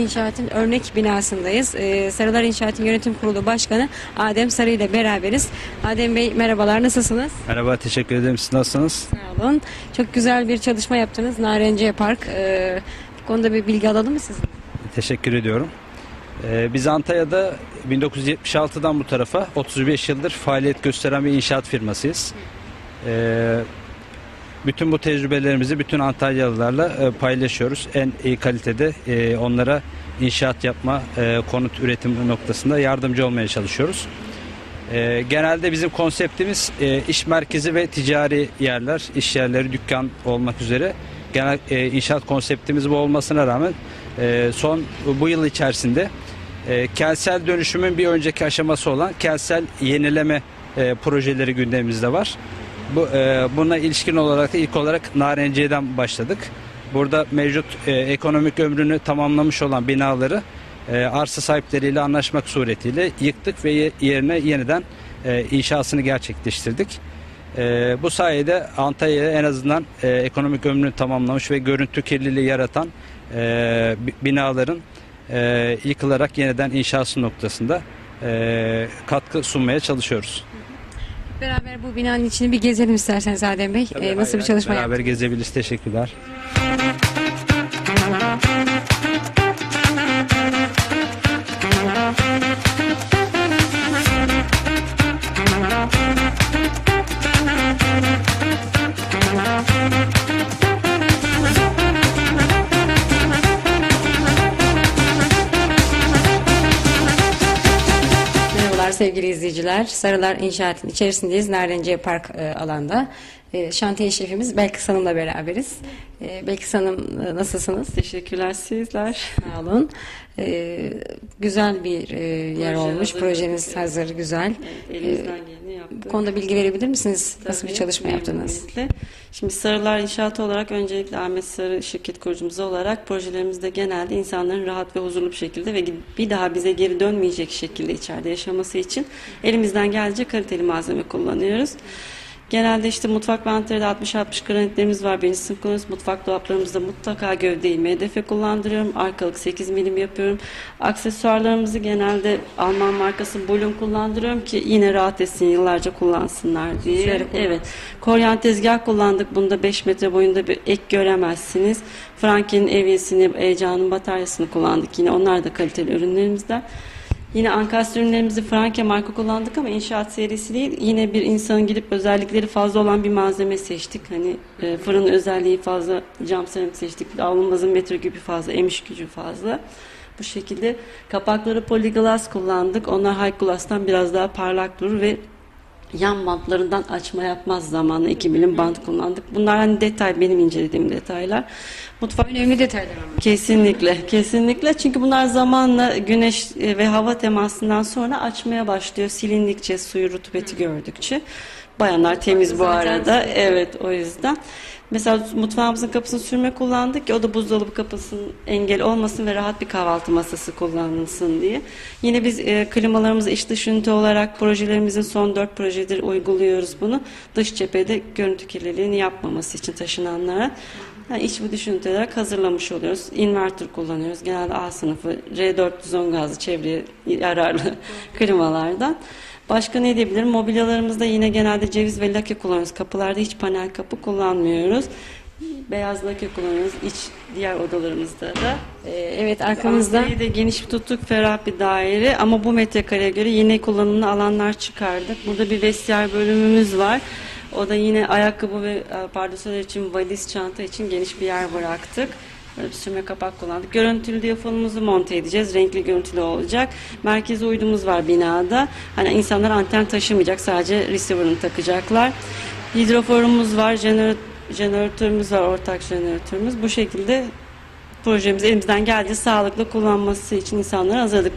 İnşaat'ın örnek binasındayız. Ee, Sarılar İnşaat'ın yönetim kurulu başkanı Adem Sarı ile beraberiz. Adem Bey merhabalar nasılsınız? Merhaba, teşekkür ederim. Siz nasılsınız? Sağ olun. Çok güzel bir çalışma yaptınız Narenciye Park. Ee, bu konuda bir bilgi alalım mı sizden? Teşekkür ediyorum. Ee, biz Antalya'da 1976'dan bu tarafa 35 yıldır faaliyet gösteren bir inşaat firmasıyız. Ee, bütün bu tecrübelerimizi bütün Antalyalılarla e, paylaşıyoruz. En iyi kalitede e, onlara inşaat yapma, e, konut üretimi noktasında yardımcı olmaya çalışıyoruz. Ee, genelde bizim konseptimiz e, iş merkezi ve ticari yerler, iş yerleri, dükkan olmak üzere. Genel e, inşaat konseptimiz bu olmasına rağmen e, son bu yıl içerisinde e, kentsel dönüşümün bir önceki aşaması olan kentsel yenileme e, projeleri gündemimizde var. Bu e, buna ilişkin olarak da ilk olarak Narenciye'den başladık. Burada mevcut e, ekonomik ömrünü tamamlamış olan binaları e, arsa sahipleriyle anlaşmak suretiyle yıktık ve ye- yerine yeniden e, inşasını gerçekleştirdik. E, bu sayede Antalya'ya en azından e, ekonomik ömrünü tamamlamış ve görüntü kirliliği yaratan e, bi- binaların e, yıkılarak yeniden inşası noktasında e, katkı sunmaya çalışıyoruz. Beraber bu binanın içini bir gezelim isterseniz Adem Bey. Ee, nasıl bir çalışma Beraber yaptınız? gezebiliriz. Teşekkürler. Sevgili izleyiciler. Sarılar İnşaat'ın içerisindeyiz. Narenciye Park e, alanda. E, şantiye şefimiz Belkıs Hanım'la beraberiz. E, Belkıs Hanım e, nasılsınız? Teşekkürler sizler. Sağ olun. E, güzel bir e, yer Proje olmuş. hazır. Projeniz hazır, güzel. Evet, elimizden geleni yaptık. Bu konuda bilgi verebilir misiniz? Nasıl bir Tabii, çalışma yaptınız? Şimdi Sarılar İnşaatı olarak öncelikle Ahmet Sarı şirket kurucumuz olarak projelerimizde genelde insanların rahat ve huzurlu bir şekilde ve bir daha bize geri dönmeyecek şekilde içeride yaşaması için elimizden geldiğince kaliteli malzeme kullanıyoruz. Genelde işte mutfak antrede 60-60 granitlerimiz var. Birinci sınıf kullanıyoruz. Mutfak dolaplarımızda mutlaka gövdeyi MDF kullandırıyorum. Arkalık 8 milim yapıyorum. Aksesuarlarımızı genelde Alman markası Bulun kullandırıyorum ki yine rahat etsin yıllarca kullansınlar diye. Şöyle Evet. Koryan tezgah kullandık. Bunda 5 metre boyunda bir ek göremezsiniz. Franken'in evyesini, Eca'nın bataryasını kullandık. Yine onlar da kaliteli ürünlerimizden. Yine ankastre ürünlerimizi Franke marka kullandık ama inşaat serisi değil. Yine bir insanın gidip özellikleri fazla olan bir malzeme seçtik. Hani e, fırın özelliği fazla, cam seramik seçtik. Alınmazın metreküpü fazla, emiş gücü fazla. Bu şekilde kapakları polyglass kullandık. Onlar high glass'tan biraz daha parlak durur ve yan bantlarından açma yapmaz zamanla 2 milim bant kullandık. Bunlar hani detay benim incelediğim detaylar. Mutfak Önemli detaylar ama. Kesinlikle, kesinlikle. Çünkü bunlar zamanla güneş e, ve hava temasından sonra açmaya başlıyor. Silindikçe, suyu rutubeti gördükçe. Bayanlar temiz bu arada. Evet, o yüzden. Mesela mutfağımızın kapısını sürme kullandık ki o da buzdolabı kapısının engel olmasın ve rahat bir kahvaltı masası kullanılsın diye. Yine biz e, klimalarımızı iç dış ünite olarak projelerimizin son dört projedir uyguluyoruz bunu. Dış cephede görüntü kirliliğini yapmaması için taşınanlara. Yani iç ve dış ünite olarak hazırlamış oluyoruz. Inverter kullanıyoruz. Genelde A sınıfı R410 gazlı çevreye yararlı klimalardan. Başka ne diyebilirim? Mobilyalarımızda yine genelde ceviz ve lake kullanıyoruz. Kapılarda hiç panel kapı kullanmıyoruz. Beyaz lake kullanıyoruz. İç diğer odalarımızda da. Ee, evet arkamızda Ankara'yı da geniş bir tuttuk, ferah bir daire ama bu metrekareye göre yine kullanımlı alanlar çıkardık. Burada bir vestiyer bölümümüz var. O da yine ayakkabı ve e, pardesüler için, valiz, çanta için geniş bir yer bıraktık. Böyle bir sürme kapak kullandık. Görüntülü diyafonumuzu monte edeceğiz. Renkli görüntülü olacak. Merkezi uydumuz var binada. Hani insanlar anten taşımayacak. Sadece receiver'ını takacaklar. Hidroforumuz var. Jenerat jeneratörümüz var. Ortak jeneratörümüz. Bu şekilde projemizi elimizden geldiği sağlıklı kullanması için insanları hazırladık.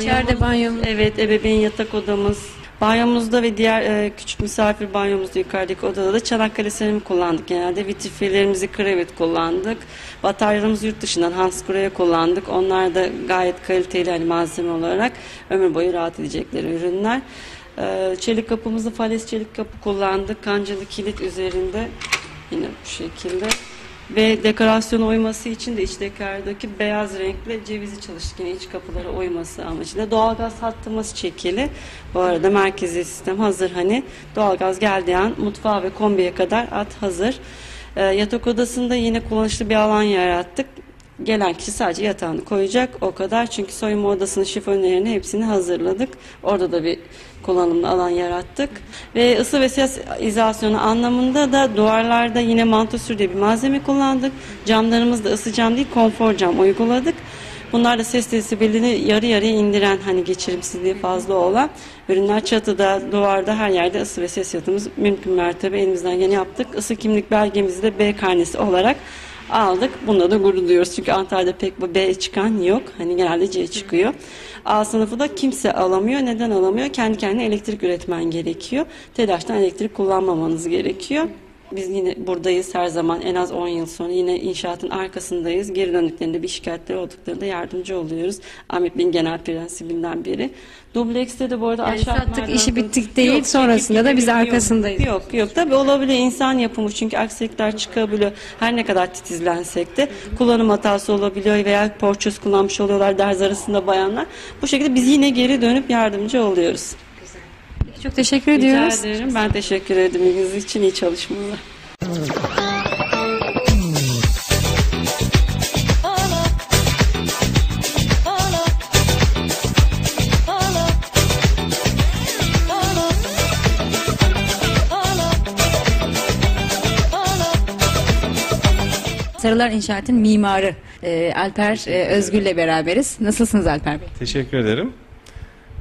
İçeride banyomuz. Evet, ebeveyn yatak odamız. Banyomuzda ve diğer e, küçük misafir banyomuzda yukarıdaki odada da Çanakkale seramik kullandık genelde. Vitrifiyelerimizi Krevit kullandık. Bataryalarımızı yurt dışından Hansgrohe kullandık. Onlar da gayet kaliteli hani malzeme olarak ömür boyu rahat edecekleri ürünler. E, çelik kapımızı Fales çelik kapı kullandık. Kancalı kilit üzerinde yine bu şekilde. Ve dekorasyona uyması için de iç dekordaki beyaz renkli cevizi çalıştık. İç kapılara uyması amacıyla. Doğalgaz hattımız çekili. Bu arada merkezi sistem hazır hani. Doğalgaz geldiği an mutfağa ve kombiye kadar at hazır. Ee, yatak odasında yine kullanışlı bir alan yarattık. Gelen kişi sadece yatağını koyacak o kadar. Çünkü soyunma odasının şifonyerini hepsini hazırladık. Orada da bir kullanımlı alan yarattık. Ve ısı ve ses izolasyonu anlamında da duvarlarda yine mantosür diye bir malzeme kullandık. Camlarımızda ısı cam değil konfor cam uyguladık. Bunlar da ses desibelini yarı yarıya indiren hani geçirimsizliği fazla olan ürünler çatıda, duvarda her yerde ısı ve ses yatımız mümkün mertebe elimizden gene yaptık. Isı kimlik belgemizi de B karnesi olarak aldık. Bunda da gurur duyuyoruz. Çünkü Antalya'da pek bu B çıkan yok. Hani genelde C çıkıyor. A sınıfı da kimse alamıyor. Neden alamıyor? Kendi kendine elektrik üretmen gerekiyor. TEDAŞ'tan elektrik kullanmamanız gerekiyor. Biz yine buradayız her zaman en az 10 yıl sonra yine inşaatın arkasındayız. Geri döndüklerinde bir şikayetleri olduklarında yardımcı oluyoruz. Ahmet Bey'in genel prensibinden biri. Dublex'te de bu arada Yani aşağı sattık, işi bittik değil, sonrasında da biz yok, arkasındayız. Yok yok tabii olabilir insan yapımı çünkü aksilikler çıkabiliyor. Her ne kadar titizlensek de kullanım hatası olabiliyor veya porçöz kullanmış oluyorlar derz arasında bayanlar. Bu şekilde biz yine geri dönüp yardımcı oluyoruz. Çok teşekkür Rica ediyoruz. ederim. Ben teşekkür ederim ilginiz için iyi çalışmalar. Sarılar İnşaat'ın mimarı e, Alper e, Özgür'le beraberiz. Nasılsınız Alper Bey? Teşekkür ederim.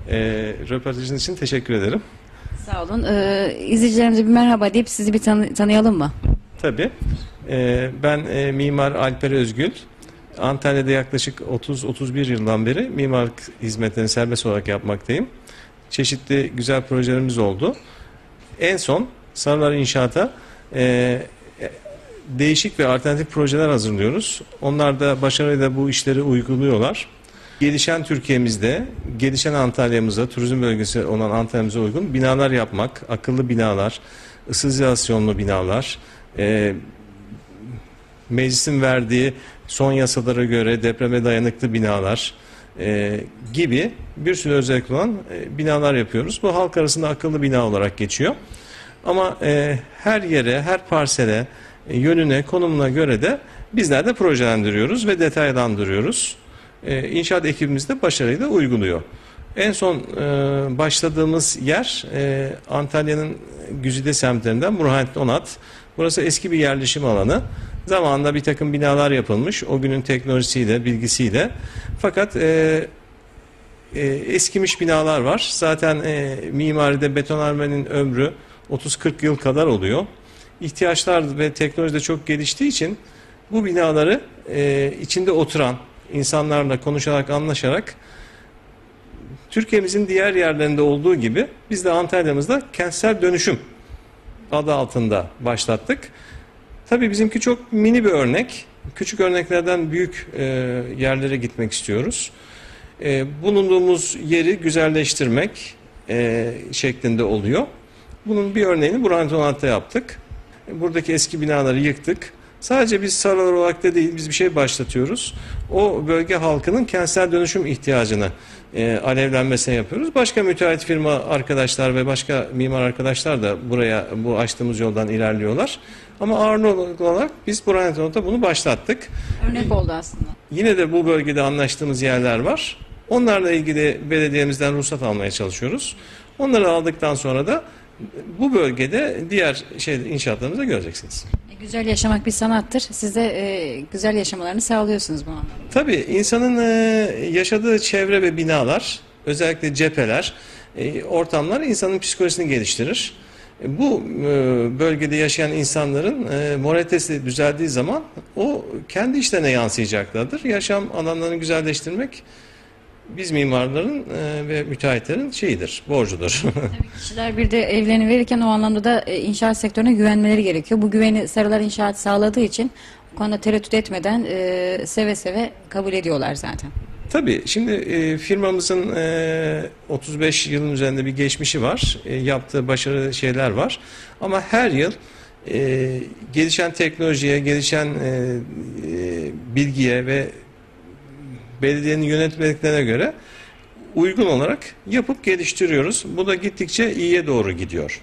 Ee, röportajınız için teşekkür ederim. Sağ olun. E, izleyicilerimize bir merhaba deyip sizi bir tanı- tanıyalım mı? Tabii. Ee, ben e, mimar Alper Özgül. Antalya'da yaklaşık 30-31 yıldan beri mimarlık hizmetlerini serbest olarak yapmaktayım. Çeşitli güzel projelerimiz oldu. En son Sarılar İnşaat'a e, e, değişik ve alternatif projeler hazırlıyoruz. Onlar da başarıyla bu işleri uyguluyorlar. Gelişen Türkiye'mizde, gelişen Antalya'mıza, turizm bölgesi olan Antalya'mıza uygun binalar yapmak, akıllı binalar, ısı izolasyonlu binalar, e, meclisin verdiği son yasalara göre depreme dayanıklı binalar e, gibi bir sürü özellik olan e, binalar yapıyoruz. Bu halk arasında akıllı bina olarak geçiyor. Ama e, her yere, her parsele, e, yönüne, konumuna göre de bizler de projelendiriyoruz ve detaylandırıyoruz. E, inşaat ekibimiz de başarıyla uyguluyor. En son e, başladığımız yer e, Antalya'nın Güzide semtlerinden Burhanettin Onat. Burası eski bir yerleşim alanı. Zamanında bir takım binalar yapılmış. O günün teknolojisiyle, bilgisiyle. Fakat e, e, eskimiş binalar var. Zaten e, mimaride betonarmenin ömrü 30-40 yıl kadar oluyor. İhtiyaçlar ve teknoloji de çok geliştiği için bu binaları e, içinde oturan insanlarla konuşarak, anlaşarak Türkiye'mizin diğer yerlerinde olduğu gibi biz de Antalya'mızda kentsel dönüşüm adı altında başlattık. Tabii bizimki çok mini bir örnek. Küçük örneklerden büyük e, yerlere gitmek istiyoruz. E, bulunduğumuz yeri güzelleştirmek e, şeklinde oluyor. Bunun bir örneğini Burhan Tonat'ta yaptık. Buradaki eski binaları yıktık. Sadece biz sarılar olarak da değil biz bir şey başlatıyoruz. O bölge halkının kentsel dönüşüm ihtiyacını e, alevlenmesine yapıyoruz. Başka müteahhit firma arkadaşlar ve başka mimar arkadaşlar da buraya bu açtığımız yoldan ilerliyorlar. Ama ağırlık olarak biz Burhan Tonat'ta bunu başlattık. Örnek oldu aslında. Yine de bu bölgede anlaştığımız yerler var. Onlarla ilgili belediyemizden ruhsat almaya çalışıyoruz. Onları aldıktan sonra da bu bölgede diğer şey inşaatlarımızı da göreceksiniz. E, Güzel yaşamak bir sanattır. Siz de e, güzel yaşamalarını sağlıyorsunuz bu anlamda. Tabii insanın e, yaşadığı çevre ve binalar, özellikle cepheler, e, ortamlar insanın psikolojisini geliştirir. E, Bu e, bölgede yaşayan insanların e, moralitesi düzeldiği zaman o kendi işlerine yansıyacaklardır. Yaşam alanlarını güzelleştirmek biz mimarların e, ve müteahhitlerin şeyidir, borcudur. Tabii kişiler bir de evlerini verirken o anlamda da e, inşaat sektörüne güvenmeleri gerekiyor. Bu güveni Sarılar İnşaat sağladığı için bu konuda tereddüt etmeden e, seve seve kabul ediyorlar zaten. Tabii şimdi e, firmamızın e, 35 yılın üzerinde bir geçmişi var. E, yaptığı başarılı şeyler var. Ama her yıl e, gelişen teknolojiye, gelişen e, e, bilgiye ve belediyenin yönetmeliklerine göre uygun olarak yapıp geliştiriyoruz. Bu da gittikçe iyiye doğru gidiyor.